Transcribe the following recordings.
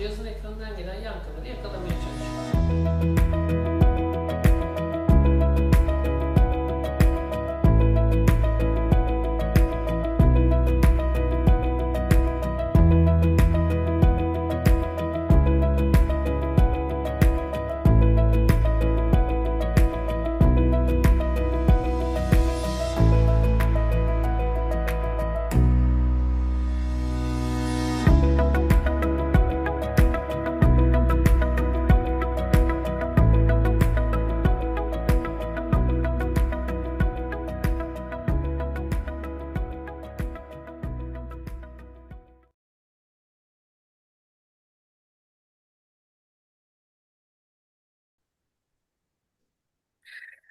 cihazın ekranından gelen yankıları yakalamaya çalışıyor.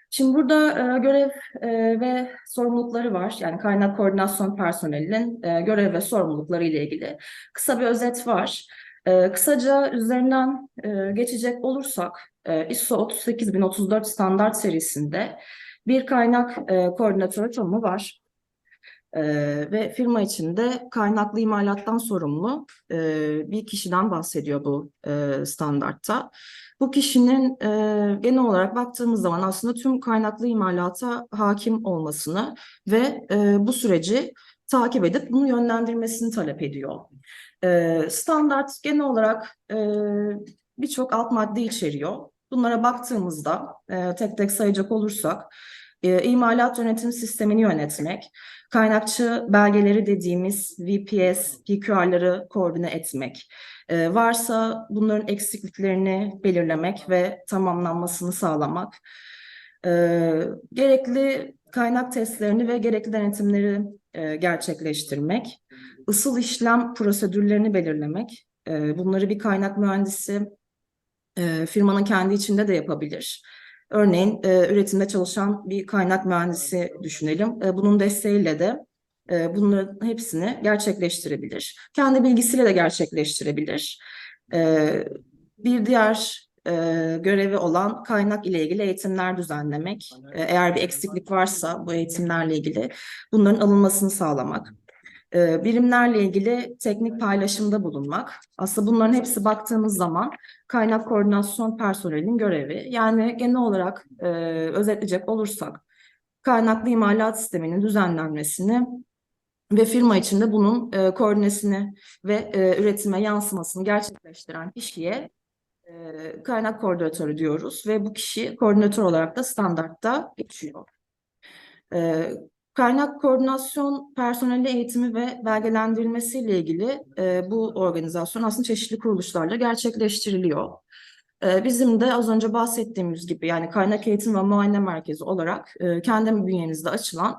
Şimdi burada e, görev e, ve sorumlulukları var. Yani kaynak koordinasyon personelinin e, görev ve sorumlulukları ile ilgili kısa bir özet var. E, kısaca üzerinden e, geçecek olursak e, ISO 38034 standart serisinde bir kaynak e, koordinatörü tanımı var. E, ve firma içinde kaynaklı imalattan sorumlu e, bir kişiden bahsediyor bu e, standartta. Bu kişinin e, genel olarak baktığımız zaman aslında tüm kaynaklı imalata hakim olmasını ve e, bu süreci takip edip bunu yönlendirmesini talep ediyor. E, standart genel olarak e, birçok alt madde içeriyor. Bunlara baktığımızda e, tek tek sayacak olursak e, imalat yönetim sistemini yönetmek, kaynakçı belgeleri dediğimiz VPS, PQR'ları koordine etmek, ee, varsa bunların eksikliklerini belirlemek ve tamamlanmasını sağlamak. Ee, gerekli kaynak testlerini ve gerekli denetimleri e, gerçekleştirmek. Isıl işlem prosedürlerini belirlemek. Ee, bunları bir kaynak mühendisi e, firmanın kendi içinde de yapabilir. Örneğin e, üretimde çalışan bir kaynak mühendisi düşünelim. E, bunun desteğiyle de e, bunların hepsini gerçekleştirebilir. Kendi bilgisiyle de gerçekleştirebilir. E, bir diğer e, görevi olan kaynak ile ilgili eğitimler düzenlemek. E, eğer bir eksiklik varsa bu eğitimlerle ilgili bunların alınmasını sağlamak. E, birimlerle ilgili teknik paylaşımda bulunmak. Aslında bunların hepsi baktığımız zaman kaynak koordinasyon personelinin görevi. Yani genel olarak e, özetleyecek olursak kaynaklı imalat sisteminin düzenlenmesini ve firma içinde bunun e, koordinesini ve e, üretime yansımasını gerçekleştiren kişiye e, kaynak koordinatörü diyoruz ve bu kişi koordinatör olarak da standartta geçiyor. E, kaynak koordinasyon personeli eğitimi ve belgelendirilmesiyle ilgili e, bu organizasyon aslında çeşitli kuruluşlarla gerçekleştiriliyor. E, bizim de az önce bahsettiğimiz gibi yani kaynak eğitim ve muayene merkezi olarak e, kendi bünyemizde açılan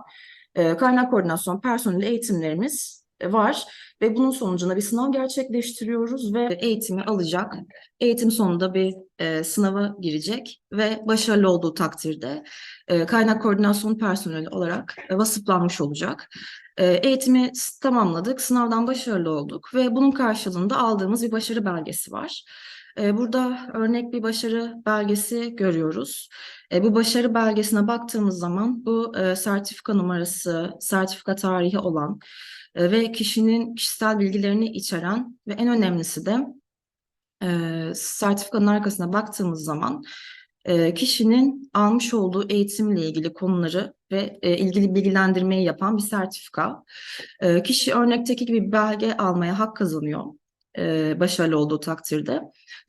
e, kaynak koordinasyon personeli eğitimlerimiz var ve bunun sonucunda bir sınav gerçekleştiriyoruz ve eğitimi alacak. Eğitim sonunda bir e, sınava girecek ve başarılı olduğu takdirde e, kaynak koordinasyon personeli olarak e, vasıflanmış olacak. E, eğitimi tamamladık, sınavdan başarılı olduk ve bunun karşılığında aldığımız bir başarı belgesi var. E, burada örnek bir başarı belgesi görüyoruz. E, bu başarı belgesine baktığımız zaman bu e, sertifika numarası, sertifika tarihi olan ve kişinin kişisel bilgilerini içeren ve en önemlisi de e, sertifikanın arkasına baktığımız zaman e, kişinin almış olduğu eğitimle ilgili konuları ve e, ilgili bilgilendirmeyi yapan bir sertifika. E, kişi örnekteki gibi belge almaya hak kazanıyor e, başarılı olduğu takdirde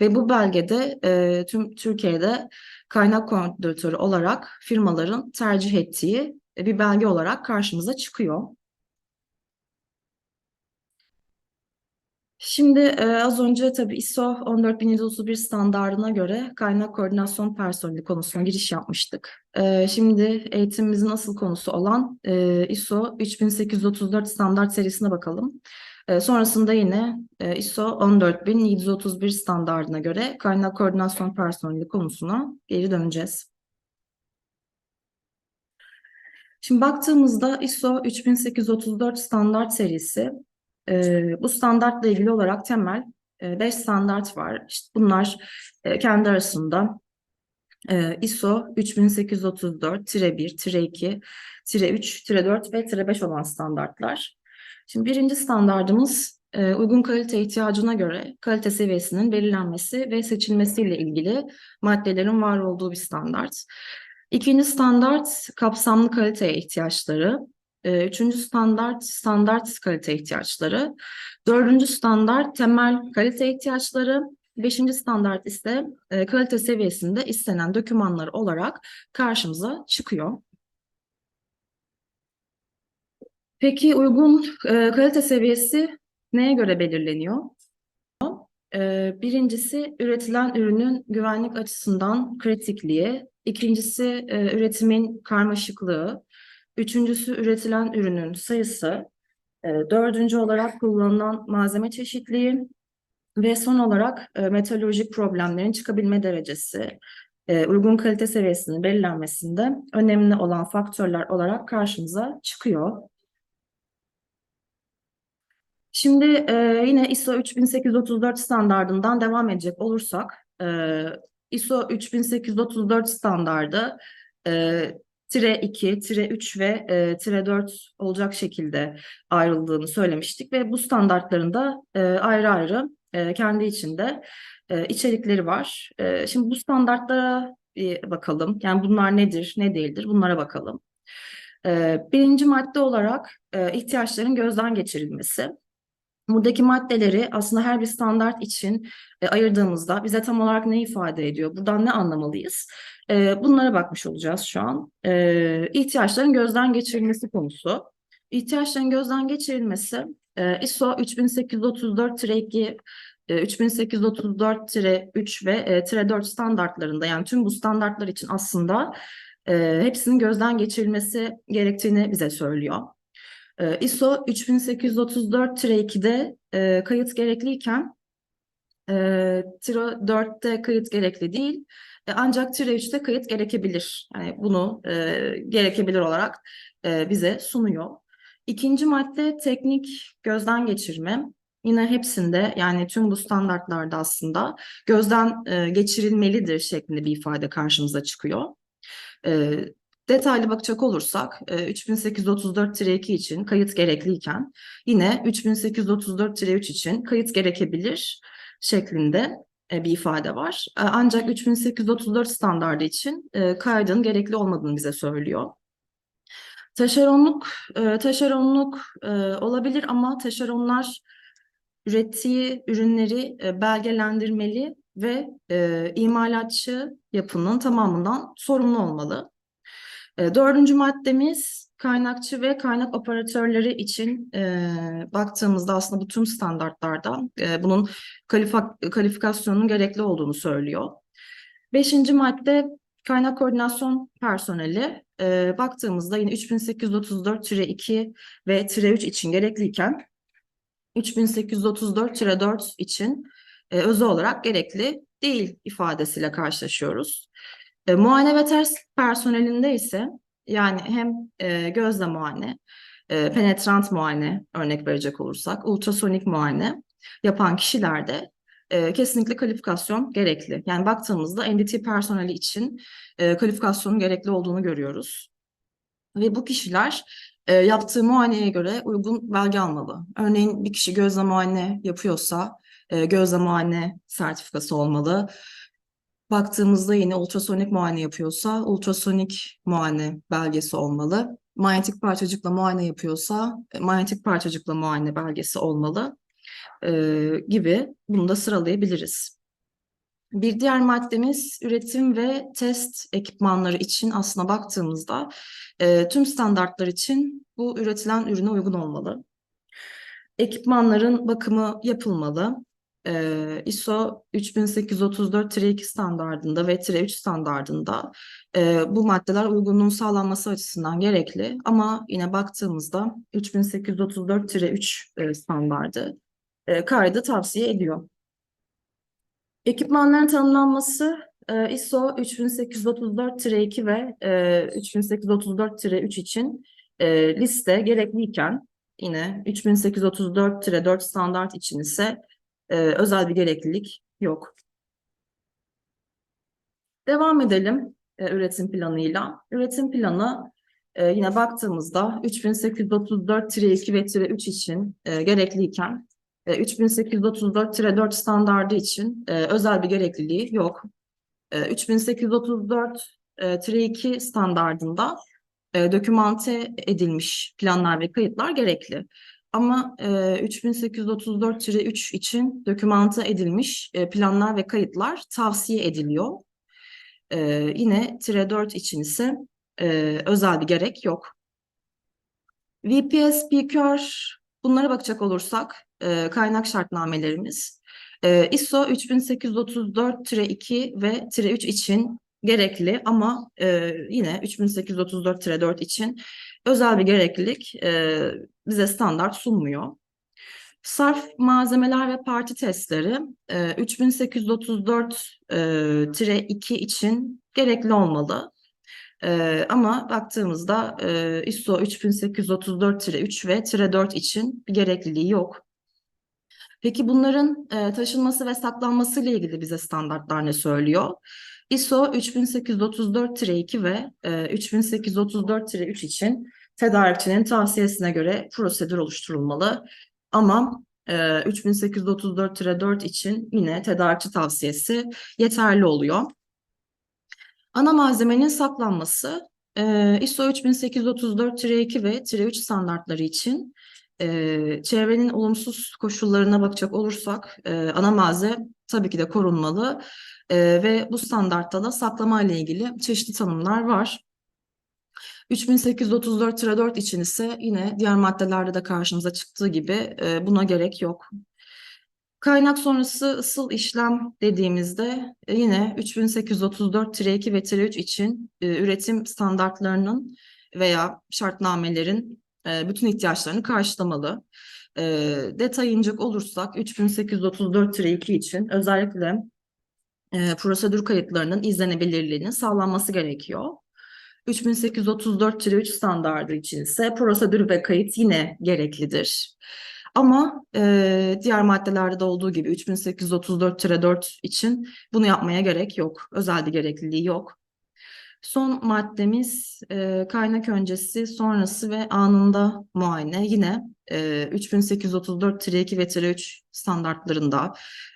ve bu belgede e, tüm Türkiye'de kaynak koordinatörü olarak firmaların tercih ettiği bir belge olarak karşımıza çıkıyor. Şimdi e, az önce tabii ISO 14731 standardına göre kaynak koordinasyon personeli konusuna giriş yapmıştık. E, şimdi eğitimimizin asıl konusu olan e, ISO 3834 standart serisine bakalım. E, sonrasında yine e, ISO 14731 standardına göre kaynak koordinasyon personeli konusuna geri döneceğiz. Şimdi baktığımızda ISO 3834 standart serisi e, bu standartla ilgili olarak temel 5 standart var. İşte bunlar e, kendi arasında e, ISO 3834-1, 2, 3, 4 ve 5 olan standartlar. Şimdi birinci standardımız e, uygun kalite ihtiyacına göre kalite seviyesinin belirlenmesi ve seçilmesiyle ilgili maddelerin var olduğu bir standart. İkinci standart kapsamlı kalite ihtiyaçları. E, Üçüncü standart standart kalite ihtiyaçları. Dördüncü standart temel kalite ihtiyaçları. Beşinci standart ise e, kalite seviyesinde istenen dokümanlar olarak karşımıza çıkıyor. Peki uygun e, kalite seviyesi neye göre belirleniyor? E, birincisi üretilen ürünün güvenlik açısından kritikliği, ikincisi e, üretimin karmaşıklığı, üçüncüsü üretilen ürünün sayısı, e, dördüncü olarak kullanılan malzeme çeşitliliği ve son olarak e, meteorolojik problemlerin çıkabilme derecesi, e, uygun kalite seviyesinin belirlenmesinde önemli olan faktörler olarak karşımıza çıkıyor. Şimdi e, yine ISO 3834 standardından devam edecek olursak, e, ISO 3834 standardı e, tire 2, tire 3 ve e, tire 4 olacak şekilde ayrıldığını söylemiştik ve bu standartların da e, ayrı ayrı e, kendi içinde e, içerikleri var. E, şimdi bu standartlara bir bakalım. Yani bunlar nedir, ne değildir bunlara bakalım. E, birinci madde olarak e, ihtiyaçların gözden geçirilmesi. Buradaki maddeleri aslında her bir standart için e, ayırdığımızda bize tam olarak ne ifade ediyor? Buradan ne anlamalıyız? E, bunlara bakmış olacağız şu an. E, ihtiyaçların gözden geçirilmesi konusu. İhtiyaçların gözden geçirilmesi e, ISO 3834-2 e, 3834-3 ve e, -4 standartlarında yani tüm bu standartlar için aslında e, hepsinin gözden geçirilmesi gerektiğini bize söylüyor. E, ISO 3834-2'de e, kayıt gerekliyken e, Tiro 4'te kayıt gerekli değil. E, ancak Tiro 3'te kayıt gerekebilir. Yani bunu e, gerekebilir olarak e, bize sunuyor. İkinci madde teknik gözden geçirme. Yine hepsinde yani tüm bu standartlarda aslında gözden e, geçirilmelidir şeklinde bir ifade karşımıza çıkıyor. E, detaylı bakacak olursak e, 3834-2 için kayıt gerekliyken yine 3834-3 için kayıt gerekebilir şeklinde e, bir ifade var. E, ancak 3834 standardı için e, kaydın gerekli olmadığını bize söylüyor. Taşeronluk, e, taşeronluk e, olabilir ama taşeronlar ürettiği ürünleri e, belgelendirmeli ve e, imalatçı yapının tamamından sorumlu olmalı. E, dördüncü maddemiz kaynakçı ve kaynak operatörleri için e, baktığımızda aslında bu tüm standartlarda e, bunun kalifik kalifikasyonunun gerekli olduğunu söylüyor. Beşinci madde kaynak koordinasyon personeli. E, baktığımızda yine 3834-2 ve 3 için gerekliyken 3834-4 için e, özel olarak gerekli değil ifadesiyle karşılaşıyoruz. E, muayene ve ters personelinde ise yani hem e, gözle muayene, e, penetrant muayene örnek verecek olursak, ultrasonik muayene yapan kişilerde e, kesinlikle kalifikasyon gerekli. Yani baktığımızda NDT personeli için e, kalifikasyonun gerekli olduğunu görüyoruz. Ve bu kişiler e, yaptığı muayeneye göre uygun belge almalı. Örneğin bir kişi gözle muayene yapıyorsa e, gözle muayene sertifikası olmalı. Baktığımızda yine ultrasonik muayene yapıyorsa ultrasonik muayene belgesi olmalı. Manyetik parçacıkla muayene yapıyorsa e, manyetik parçacıkla muayene belgesi olmalı e, gibi bunu da sıralayabiliriz. Bir diğer maddemiz üretim ve test ekipmanları için aslına baktığımızda e, tüm standartlar için bu üretilen ürüne uygun olmalı. Ekipmanların bakımı yapılmalı. E, ISO 3834-2 standardında ve 3 standardında e, bu maddeler uygunluğun sağlanması açısından gerekli. Ama yine baktığımızda 3834-3 e, standardı e, kaydı tavsiye ediyor. Ekipmanların tanımlanması e, ISO 3834-2 ve e, 3834-3 için e, liste gerekliyken yine 3834-4 standart için ise e, özel bir gereklilik yok. Devam edelim e, üretim planıyla. Üretim planı e, yine baktığımızda 3834-2 ve 3 için e, gerekliyken E, 3834-4 standardı için e, özel bir gerekliliği yok. E, 3834-2 standardında e, dokümante edilmiş planlar ve kayıtlar gerekli. Ama e, 3834-3 için dokümante edilmiş e, planlar ve kayıtlar tavsiye ediliyor. E, yine tire 4 için ise e, özel bir gerek yok. VPS, PQR bunlara bakacak olursak e, kaynak şartnamelerimiz e, ISO 3834-2 ve -3 için gerekli ama e, yine 3834-4 için özel bir gereklilik e, bize standart sunmuyor. Sarf malzemeler ve parti testleri e, 3834-2 için gerekli olmalı. E, ama baktığımızda e, ISO 3834-3 ve -4 için bir gerekliliği yok. Peki bunların e, taşınması ve saklanması ile ilgili bize standartlar ne söylüyor? ISO 3834-2 ve e, 3834-3 için tedarikçinin tavsiyesine göre prosedür oluşturulmalı. Ama e, 3834-4 için yine tedarikçi tavsiyesi yeterli oluyor. Ana malzemenin saklanması e, ISO 3834-2 ve 3 standartları için e, çevrenin olumsuz koşullarına bakacak olursak e, ana malzeme tabii ki de korunmalı e, ve bu standartta da saklama ile ilgili çeşitli tanımlar var. 3834-4 için ise yine diğer maddelerde de karşımıza çıktığı gibi e, buna gerek yok. Kaynak sonrası ısıl işlem dediğimizde e, yine 3834-2 ve 3 için e, üretim standartlarının veya şartnamelerin e, bütün ihtiyaçlarını karşılamalı. E, detay inecek olursak 3834-2 için özellikle e, prosedür kayıtlarının izlenebilirliğinin sağlanması gerekiyor. 3834-3 standardı için ise prosedür ve kayıt yine gereklidir. Ama e, diğer maddelerde de olduğu gibi 3834-4 için bunu yapmaya gerek yok. Özel bir gerekliliği yok. Son maddemiz e, kaynak öncesi, sonrası ve anında muayene. Yine e, 3834-2 ve 3 standartlarında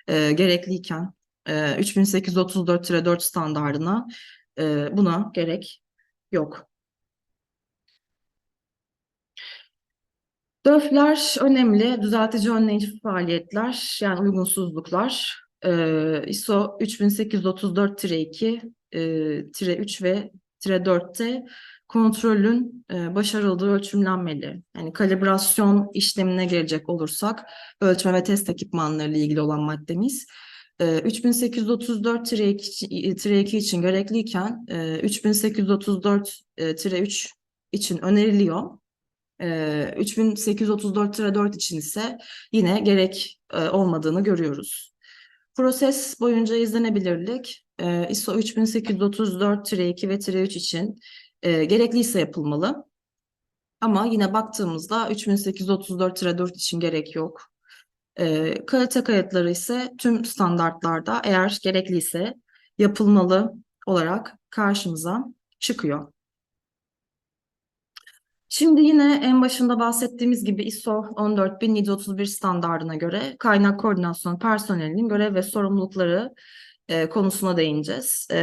e, gerekliyken e, 3834-4 standardına e, buna gerek yok. DÖF'ler önemli, düzeltici önleyici faaliyetler, yani uygunsuzluklar. Ee, ISO 3834-2, e, 3 ve 4'te kontrolün e, başarıldığı ölçümlenmeli. Yani kalibrasyon işlemine gelecek olursak, ölçme ve test ekipmanları ile ilgili olan maddemiz. E, 3834-2 için gerekliyken, e, 3834-3 için öneriliyor. E, 3834-4 için ise yine gerek e, olmadığını görüyoruz. Proses boyunca izlenebilirlik e, ISO 3834-2 ve 3 için e, gerekliyse yapılmalı. Ama yine baktığımızda 3834-4 için gerek yok. E, kalite kayıtları ise tüm standartlarda eğer gerekliyse yapılmalı olarak karşımıza çıkıyor. Şimdi yine en başında bahsettiğimiz gibi ISO 14731 standardına göre kaynak koordinasyon personelinin görev ve sorumlulukları e, konusuna değineceğiz. E,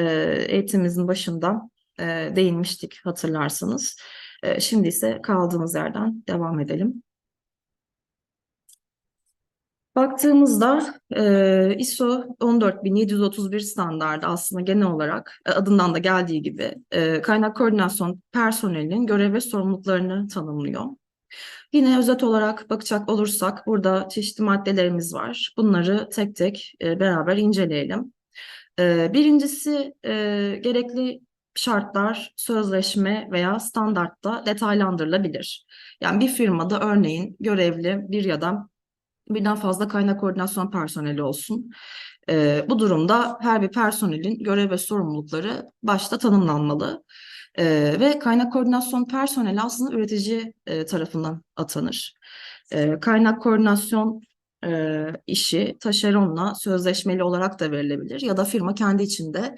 eğitimimizin başında e, değinmiştik hatırlarsanız. E, şimdi ise kaldığımız yerden devam edelim. Baktığımızda e, ISO 14731 standardı aslında genel olarak e, adından da geldiği gibi e, kaynak koordinasyon personelinin görev ve sorumluluklarını tanımlıyor. Yine özet olarak bakacak olursak burada çeşitli maddelerimiz var. Bunları tek tek e, beraber inceleyelim. E, birincisi e, gerekli şartlar sözleşme veya standartta detaylandırılabilir. Yani bir firmada örneğin görevli bir ya da birden fazla kaynak koordinasyon personeli olsun. E, bu durumda her bir personelin görev ve sorumlulukları başta tanımlanmalı. E, ve kaynak koordinasyon personeli aslında üretici e, tarafından atanır. E, kaynak koordinasyon e, işi taşeronla sözleşmeli olarak da verilebilir ya da firma kendi içinde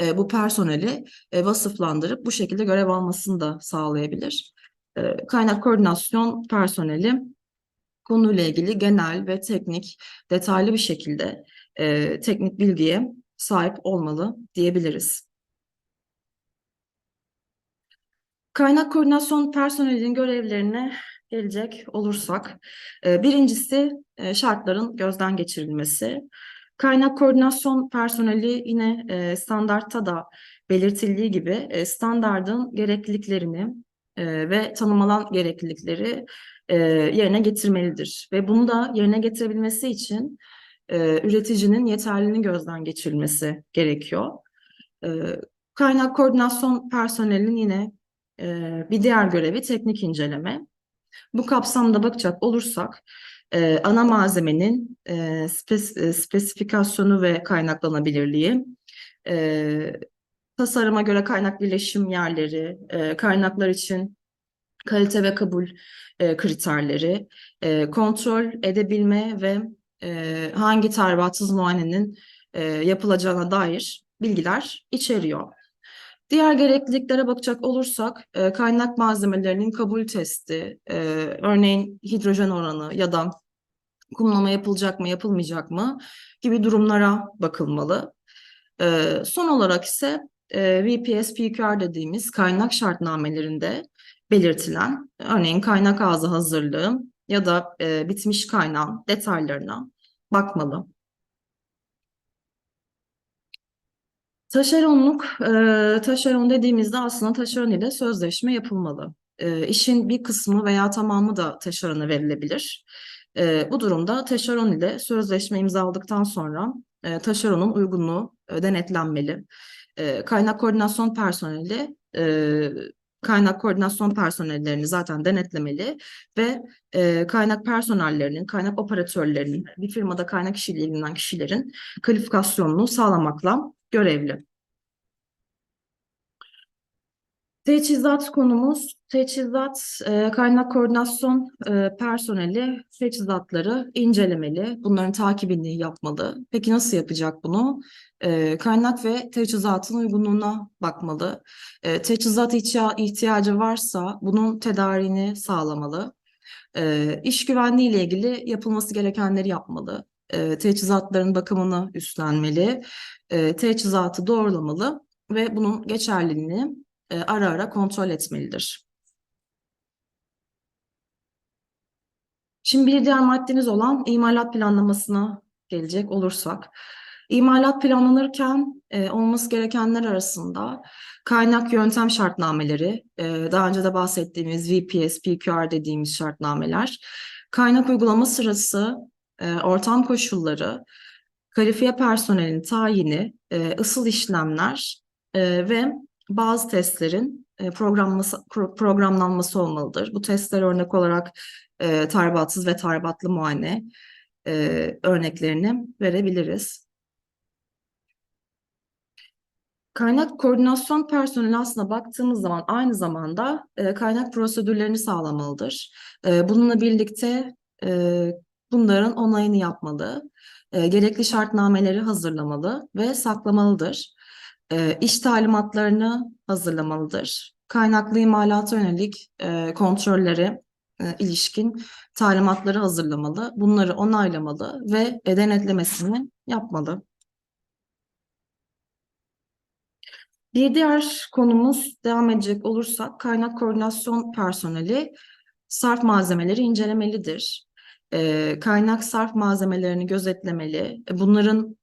e, bu personeli e, vasıflandırıp bu şekilde görev almasını da sağlayabilir. E, kaynak koordinasyon personeli konuyla ilgili genel ve teknik, detaylı bir şekilde e, teknik bilgiye sahip olmalı diyebiliriz. Kaynak koordinasyon personelinin görevlerine gelecek olursak, e, birincisi e, şartların gözden geçirilmesi. Kaynak koordinasyon personeli yine e, standartta da belirtildiği gibi standardın gerekliliklerini ve tanımlanan gereklilikleri e, yerine getirmelidir. Ve bunu da yerine getirebilmesi için e, üreticinin yeterliliğinin gözden geçirilmesi gerekiyor. E, kaynak koordinasyon personelinin yine e, bir diğer görevi teknik inceleme. Bu kapsamda bakacak olursak e, ana malzemenin e, spes, e, spesifikasyonu ve kaynaklanabilirliği, e, tasarıma göre kaynak birleşim yerleri, e, kaynaklar için kalite ve kabul e, kriterleri, e, kontrol edebilme ve e, hangi tahribatsız muayenenin e, yapılacağına dair bilgiler içeriyor. Diğer gerekliliklere bakacak olursak e, kaynak malzemelerinin kabul testi, e, örneğin hidrojen oranı ya da kumlama yapılacak mı yapılmayacak mı gibi durumlara bakılmalı. E, son olarak ise e, VPS PQR dediğimiz kaynak şartnamelerinde belirtilen örneğin kaynak ağzı hazırlığı ya da e, bitmiş kaynağın detaylarına bakmalı. Taşeronluk, e, taşeron dediğimizde aslında taşeron ile sözleşme yapılmalı. E, işin bir kısmı veya tamamı da taşerona verilebilir. E, bu durumda taşeron ile sözleşme imzaladıktan sonra e, taşeronun uygunluğu e, denetlenmeli. E, kaynak koordinasyon personeli e, kaynak koordinasyon personellerini zaten denetlemeli ve e, kaynak personellerinin, kaynak operatörlerinin, bir firmada kaynak işiyle ilgilenen kişilerin kalifikasyonunu sağlamakla görevli. Teçhizat konumuz, teçhizat e, kaynak koordinasyon e, personeli teçhizatları incelemeli, bunların takibini yapmalı. Peki nasıl yapacak bunu? E, kaynak ve teçhizatın uygunluğuna bakmalı. E, teçhizat ihtiyacı varsa bunun tedariğini sağlamalı. E, iş güvenliği ile ilgili yapılması gerekenleri yapmalı. E, teçhizatların bakımını üstlenmeli. E, teçhizatı doğrulamalı ve bunun geçerliliğini e, ara ara kontrol etmelidir. Şimdi bir diğer maddemiz olan imalat planlamasına gelecek olursak. İmalat planlanırken e, olması gerekenler arasında kaynak yöntem şartnameleri, e, daha önce de bahsettiğimiz VPS, PQR dediğimiz şartnameler, kaynak uygulama sırası, e, ortam koşulları, kalifiye personelin tayini, e, ısıl işlemler e, ve bazı testlerin e, programması, programlanması olmalıdır. Bu testler örnek olarak e, tahribatsız ve tahribatlı muayene e, örneklerini verebiliriz. Kaynak koordinasyon personeli aslında baktığımız zaman aynı zamanda e, kaynak prosedürlerini sağlamalıdır. E, bununla birlikte e, bunların onayını yapmalı, e, gerekli şartnameleri hazırlamalı ve saklamalıdır. E, iş talimatlarını hazırlamalıdır. Kaynaklı imalata yönelik e, kontrolleri e, ilişkin talimatları hazırlamalı, bunları onaylamalı ve e, denetlemesini yapmalı. Bir diğer konumuz devam edecek olursak kaynak koordinasyon personeli sarf malzemeleri incelemelidir. E, kaynak sarf malzemelerini gözetlemeli. E, bunların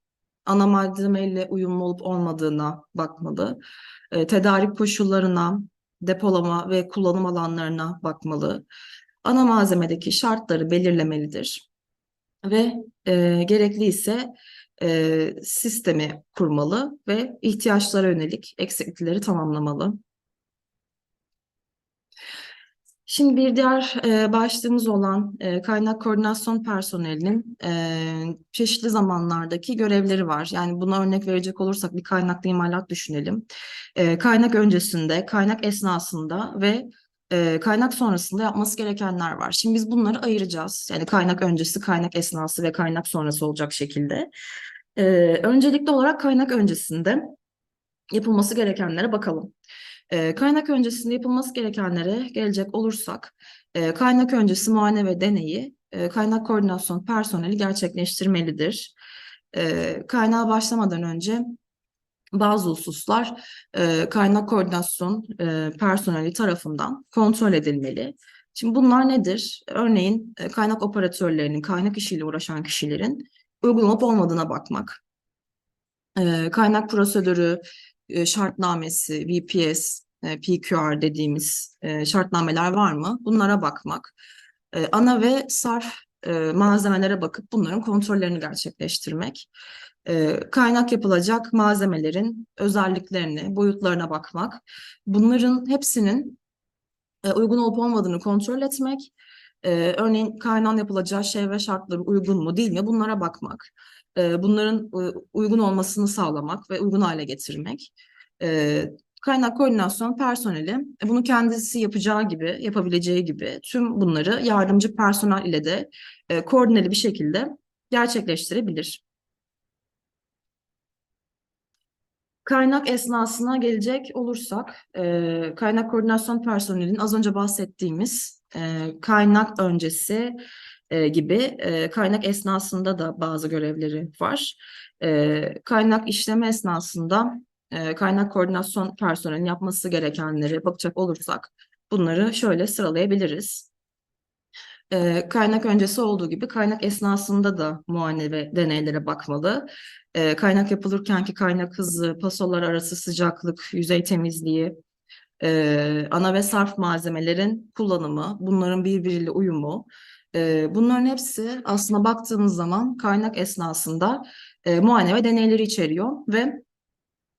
ana malzemeyle uyumlu olup olmadığına bakmalı. E, tedarik koşullarına, depolama ve kullanım alanlarına bakmalı. Ana malzemedeki şartları belirlemelidir. Ve e, gerekli ise e, sistemi kurmalı ve ihtiyaçlara yönelik eksiklikleri tamamlamalı. Şimdi bir diğer e, başlığımız olan e, kaynak koordinasyon personelinin e, çeşitli zamanlardaki görevleri var. Yani buna örnek verecek olursak bir kaynaklı imalat düşünelim. E, kaynak öncesinde, kaynak esnasında ve e, kaynak sonrasında yapması gerekenler var. Şimdi biz bunları ayıracağız. Yani kaynak öncesi, kaynak esnası ve kaynak sonrası olacak şekilde. E, öncelikli olarak kaynak öncesinde yapılması gerekenlere bakalım. E, kaynak öncesinde yapılması gerekenlere gelecek olursak, e, kaynak öncesi muayene ve deneyi e, kaynak koordinasyon personeli gerçekleştirmelidir. E, kaynağa başlamadan önce bazı hususlar e, kaynak koordinasyon e, personeli tarafından kontrol edilmeli. Şimdi bunlar nedir? Örneğin e, kaynak operatörlerinin, kaynak işiyle uğraşan kişilerin uygun olmadığına bakmak. E, kaynak prosedürü, e, şartnamesi, VPS, e, PQR dediğimiz e, şartnameler var mı? Bunlara bakmak. Ana ve sarf malzemelere bakıp bunların kontrollerini gerçekleştirmek. Kaynak yapılacak malzemelerin özelliklerini, boyutlarına bakmak. Bunların hepsinin uygun olup olmadığını kontrol etmek. E, örneğin kaynağın yapılacağı şey ve şartları uygun mu değil mi bunlara bakmak. E, bunların e, uygun olmasını sağlamak ve uygun hale getirmek. E, kaynak koordinasyon personeli e, bunu kendisi yapacağı gibi, yapabileceği gibi tüm bunları yardımcı personel ile de e, koordineli bir şekilde gerçekleştirebilir. Kaynak esnasına gelecek olursak, e, kaynak koordinasyon personelinin az önce bahsettiğimiz e, kaynak öncesi e, gibi e, kaynak esnasında da bazı görevleri var. Kaynak işleme esnasında kaynak koordinasyon personelinin yapması gerekenleri bakacak olursak bunları şöyle sıralayabiliriz. Kaynak öncesi olduğu gibi kaynak esnasında da muayene ve deneylere bakmalı. Kaynak yapılırkenki kaynak hızı, pasolar arası sıcaklık, yüzey temizliği, e, ana ve sarf malzemelerin kullanımı, bunların birbiriyle uyumu, e, bunların hepsi aslında baktığımız zaman kaynak esnasında e, muayene ve deneyleri içeriyor ve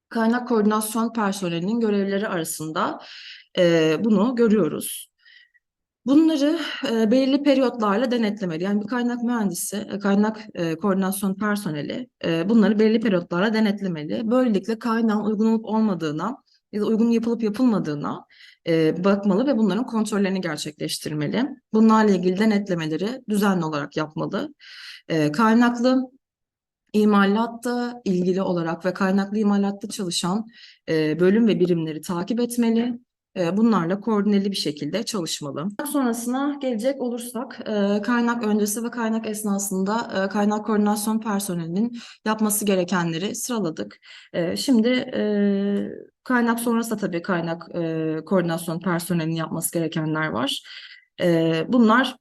kaynak koordinasyon personelinin görevleri arasında e, bunu görüyoruz. Bunları e, belirli periyotlarla denetlemeli. Yani bir kaynak mühendisi, e, kaynak e, koordinasyon personeli e, bunları belirli periyotlarla denetlemeli. Böylelikle kaynağın uygun olup olmadığına ya da uygun yapılıp yapılmadığına e, bakmalı ve bunların kontrollerini gerçekleştirmeli. Bunlarla ilgili denetlemeleri düzenli olarak yapmalı. E, kaynaklı imalatta ilgili olarak ve kaynaklı imalatta çalışan e, bölüm ve birimleri takip etmeli. E, bunlarla koordineli bir şekilde çalışmalı. Sonrasına gelecek olursak e, kaynak öncesi ve kaynak esnasında e, kaynak koordinasyon personelinin yapması gerekenleri sıraladık. E, şimdi kaynak sonrası da tabii kaynak koordinasyon personelinin yapması gerekenler var. Bunlar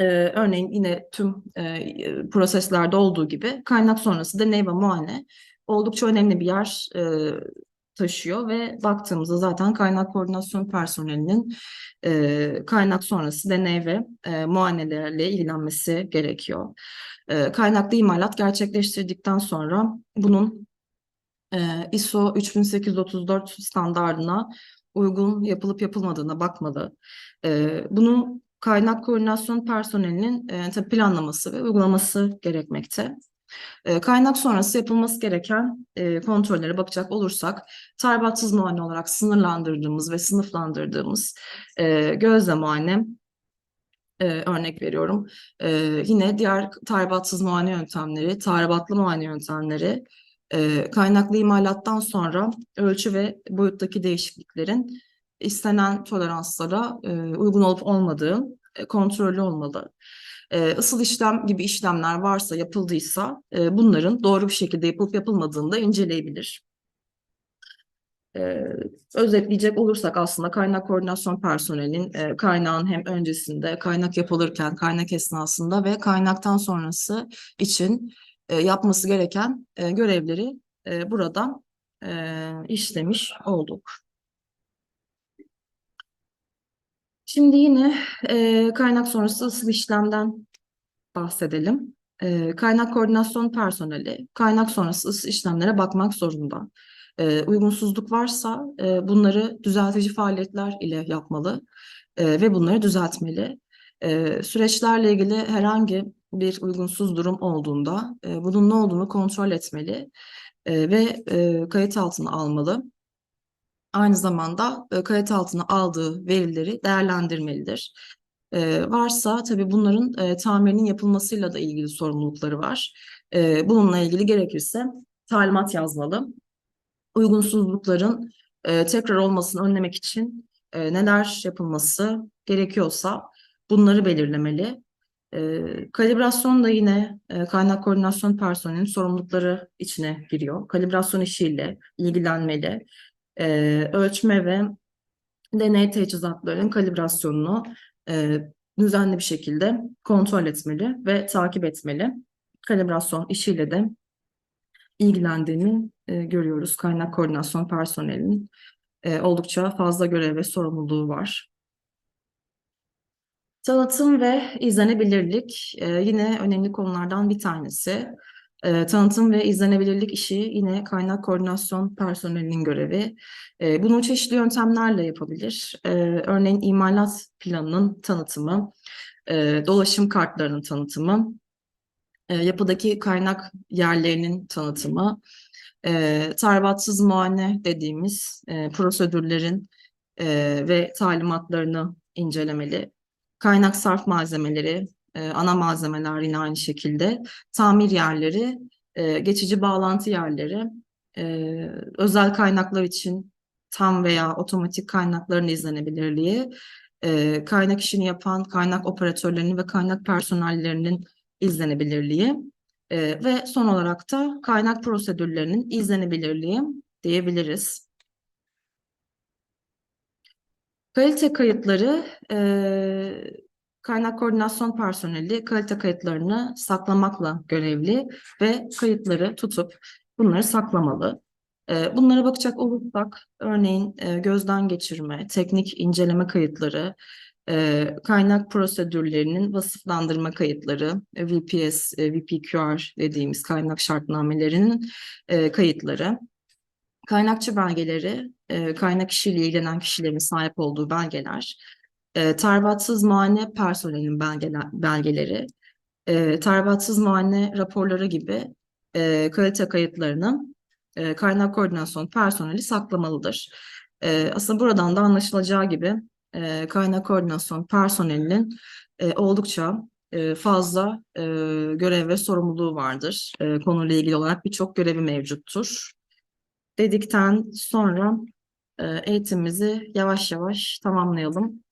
ee, örneğin yine tüm e, proseslerde olduğu gibi kaynak sonrası deney ve muayene oldukça önemli bir yer taşıyor ve baktığımızda zaten kaynak koordinasyon personelinin e, kaynak sonrası deney ve e, muayenelerle ilgilenmesi gerekiyor. E, kaynaklı imalat gerçekleştirdikten sonra bunun e, ISO 3834 standardına uygun yapılıp yapılmadığına bakmalı. E, bunu kaynak koordinasyon personelinin e, planlaması ve uygulaması gerekmekte. E, kaynak sonrası yapılması gereken e, kontrollere bakacak olursak, tahribatsız muayene olarak sınırlandırdığımız ve sınıflandırdığımız e, gözle muayene, e, örnek veriyorum. E, yine diğer tahribatsız muayene yöntemleri, tahribatlı muayene yöntemleri, kaynaklı imalattan sonra ölçü ve boyuttaki değişikliklerin istenen toleranslara uygun olup olmadığı e, kontrollü olmalı. E, ısıl işlem gibi işlemler varsa, yapıldıysa e, bunların doğru bir şekilde yapılıp yapılmadığını da inceleyebilir. E, özetleyecek olursak aslında kaynak koordinasyon personelinin e, kaynağın hem öncesinde, kaynak yapılırken, kaynak esnasında ve kaynaktan sonrası için e, yapması gereken e, görevleri e, burada e, işlemiş olduk. Şimdi yine e, kaynak sonrası ısıl işlemden bahsedelim. E, kaynak koordinasyon personeli kaynak sonrası ısıl işlemlere bakmak zorunda. E, uygunsuzluk varsa e, bunları düzeltici faaliyetler ile yapmalı e, ve bunları düzeltmeli. E, süreçlerle ilgili herhangi bir uygunsuz durum olduğunda e, bunun ne olduğunu kontrol etmeli e, ve e, kayıt altına almalı aynı zamanda e, kayıt altına aldığı verileri değerlendirmelidir. E, varsa tabii bunların e, tamirinin yapılmasıyla da ilgili sorumlulukları var. Bununla ilgili gerekirse talimat yazmalı. Uygunsuzlukların tekrar olmasını önlemek için neler yapılması gerekiyorsa bunları belirlemeli. Kalibrasyon da yine kaynak koordinasyon personelinin sorumlulukları içine giriyor. Kalibrasyon işiyle ilgilenmeli. E, ölçme ve deney teçhizatlarının kalibrasyonunu e, düzenli bir şekilde kontrol etmeli ve takip etmeli. Kalibrasyon işiyle de ilgilendiğini e, görüyoruz. Kaynak koordinasyon personelinin e, oldukça fazla görev ve sorumluluğu var. Tanıtım ve izlenebilirlik e, yine önemli konulardan bir tanesi. E, tanıtım ve izlenebilirlik işi yine kaynak koordinasyon personelinin görevi. E, bunu çeşitli yöntemlerle yapabilir. E, örneğin imalat planının tanıtımı, e, dolaşım kartlarının tanıtımı, e, yapıdaki kaynak yerlerinin tanıtımı, e, tahribatsız muayene dediğimiz e, prosedürlerin e, ve talimatlarını incelemeli. Kaynak sarf malzemeleri, e, ana malzemeler yine aynı şekilde, tamir yerleri, e, geçici bağlantı yerleri, e, özel kaynaklar için tam veya otomatik kaynakların izlenebilirliği, e, kaynak işini yapan kaynak operatörlerinin ve kaynak personellerinin izlenebilirliği ve son olarak da kaynak prosedürlerinin izlenebilirliği diyebiliriz. Kalite kayıtları, kaynak koordinasyon personeli kalite kayıtlarını saklamakla görevli ve kayıtları tutup bunları saklamalı. E, bunlara bakacak olursak, örneğin e, gözden geçirme, teknik inceleme kayıtları, e, kaynak prosedürlerinin vasıflandırma kayıtları, e, VPS, VPQR dediğimiz kaynak şartnamelerinin kayıtları, kaynakçı belgeleri, kaynak işiyle ilgilenen kişilerin sahip olduğu belgeler, e, tahribatsız muayene personelinin belgeler, belgeleri, e, tahribatsız muayene raporları gibi e, kalite kayıtlarını e, kaynak koordinasyon personeli saklamalıdır. E, aslında buradan da anlaşılacağı gibi e, kaynak koordinasyon personelinin e, oldukça e, fazla e, görev ve sorumluluğu vardır. E, konuyla ilgili olarak birçok görevi mevcuttur. Dedikten sonra e, eğitimimizi yavaş yavaş tamamlayalım.